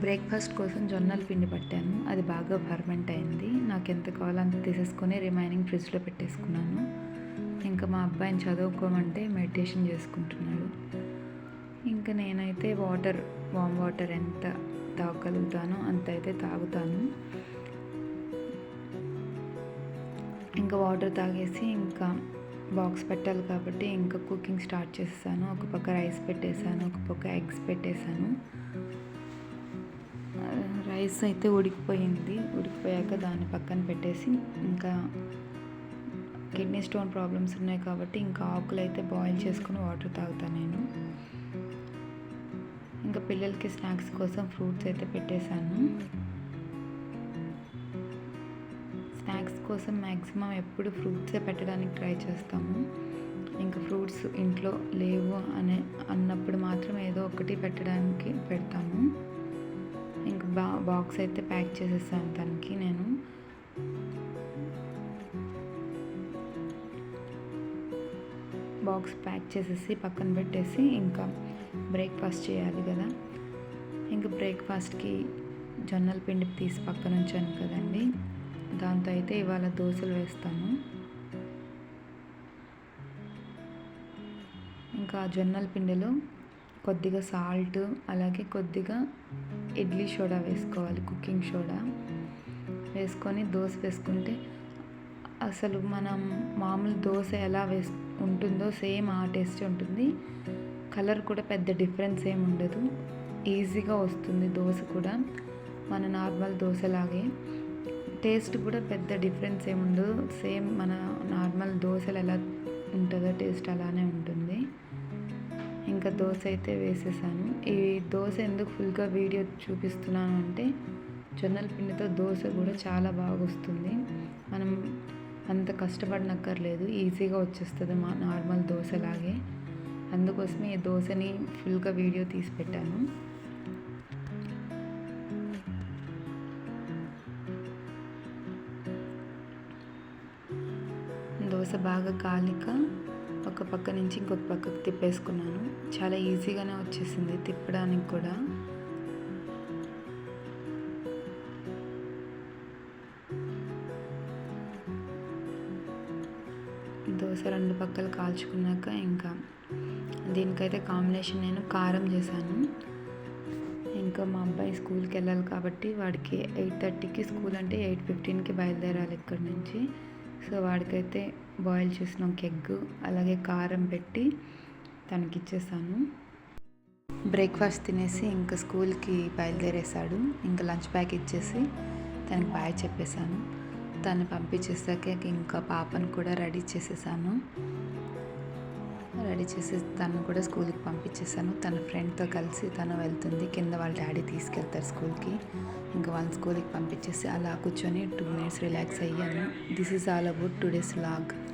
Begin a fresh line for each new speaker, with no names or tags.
Breakfast కోసం జొన్నలు పిండి పట్టాను. అది బాగా ఫర్మెంట్ అయింది. నాకు ఎంత కావాలో అంత తీసేసుకొని రిమైనింగ్ ఫ్రిడ్జ్లో పెట్టేసుకున్నాను. ఇంకా మా అబ్బాయిని చదువుకోమంటే మెడిటేషన్ చేసుకుంటున్నాడు. ఇంకా నేనైతే వాటర్ వామ్ వాటర్ ఎంత తాగగలుగుతానో అంత అయితే తాగుతాను. ఇంకా వాటర్ తాగేసి ఇంకా బాక్స్ పెట్టాలి కాబట్టి ఇంకా కుకింగ్ స్టార్ట్ చేస్తాను ఒక పక్క రైస్ పెట్టేశాను ఒక పక్క ఎగ్స్ పెట్టేశాను రైస్ అయితే ఉడికిపోయింది. ఉడికిపోయాక దాన్ని పక్కన పెట్టేసి ఇంకా కిడ్నీ స్టోన్ ప్రాబ్లమ్స్ ఉన్నాయి కాబట్టి ఇంకా ఆకులు అయితే బాయిల్ చేసుకుని వాటర్ తాగుతాను నేను. ఇంకా పిల్లలకి స్నాక్స్ కోసం ఫ్రూట్స్ అయితే పెట్టేశాను. స్నాక్స్ కోసం మ్యాక్సిమం ఎప్పుడు ఫ్రూట్సే పెట్టడానికి ట్రై చేస్తాము. ఇంకా ఫ్రూట్స్ ఇంట్లో లేవు అనే అన్నప్పుడు మాత్రం ఏదో ఒకటి పెట్టడానికి పెడతాము. బా బాక్స్ అయితే ప్యాక్ చేసేసాను తనకి నేను. బాక్స్ ప్యాక్ చేసేసి పక్కన పెట్టేసి ఇంకా బ్రేక్ఫాస్ట్ చేయాలి కదా. ఇంకా బ్రేక్ఫాస్ట్కి జొన్నల పిండి తీసి పక్కన ఉంచాను కదండి. దాంతో అయితే ఇవాళ దోశలు వేస్తాను. ఇంకా జొన్నల పిండిలో కొద్దిగా సాల్ట్ అలాగే కొద్దిగా ఇడ్లీ సోడా వేసుకోవాలి కుకింగ్ సోడా. వేసుకొని దోశ వేసుకుంటే అసలు మనం మామూలు దోశ ఎలా వేసు ఉంటుందో సేమ్ ఆ టేస్ట్ ఉంటుంది. కలర్ కూడా పెద్ద డిఫరెన్స్ ఏమి ఉండదు. ఈజీగా వస్తుంది దోశ కూడా. మన నార్మల్ దోశలాగే. టేస్ట్ కూడా పెద్ద డిఫరెన్స్ ఏమి ఉండదు. సేమ్ మన నార్మల్ దోశలు ఎలా ఉంటుందో టేస్ట్ అలానే ఉంటుంది. ఇంకా దోశ అయితే వేసేసాను. ఈ దోశ ఎందుకు ఫుల్గా వీడియో చూపిస్తున్నాను అంటే జొన్నల పిండితో దోశ కూడా చాలా బాగా వస్తుంది మనం అంత కష్టపడనక్కర్లేదు ఈజీగా వచ్చేస్తుంది మా నార్మల్ దోశలాగే. అందుకోసమే ఈ దోశని ఫుల్గా వీడియో తీసి పెట్టాను. దోశ బాగా కాలిక ఒక పక్క నుంచి ఇంకొక పక్కకు తిప్పేసుకున్నాను. చాలా ఈజీగానే వచ్చేసింది తిప్పడానికి కూడా. దోశ రెండు పక్కలు కాల్చుకున్నాక ఇంకా దీనికైతే కాంబినేషన్ నేను కారం చేశాను. ఇంకా మా అబ్బాయి స్కూల్కి వెళ్ళాలి కాబట్టి వాడికి ఎయిట్ థర్టీకి స్కూల్ అంటే ఎయిట్ ఫిఫ్టీన్కి బయలుదేరాలి ఇక్కడ నుంచి. సో వాడికైతే బాయిల్ చేసిన ఒక ఎగ్ అలాగే కారం పెట్టి తనకి ఇచ్చేసాను బ్రేక్ఫాస్ట్ తినేసి ఇంకా స్కూల్కి బయలుదేరేశాడు. ఇంకా లంచ్ ప్యాక్ ఇచ్చేసి తనకి బాయ్ చెప్పేశాను. తను పంపించేసాక ఇంకా పాపను కూడా రెడీ చేసేసాను. రెడీ చేసి తను కూడా స్కూల్కి పంపించేసాను తన ఫ్రెండ్తో కలిసి తను వెళ్తుంది. కింద వాళ్ళ డాడీ తీసుకెళ్తారు స్కూల్కి. ఇంకా వాళ్ళని స్కూల్కి పంపించేసి అలా కూర్చొని టూ మినిట్స్ రిలాక్స్ అయ్యాను. This is all about today's log.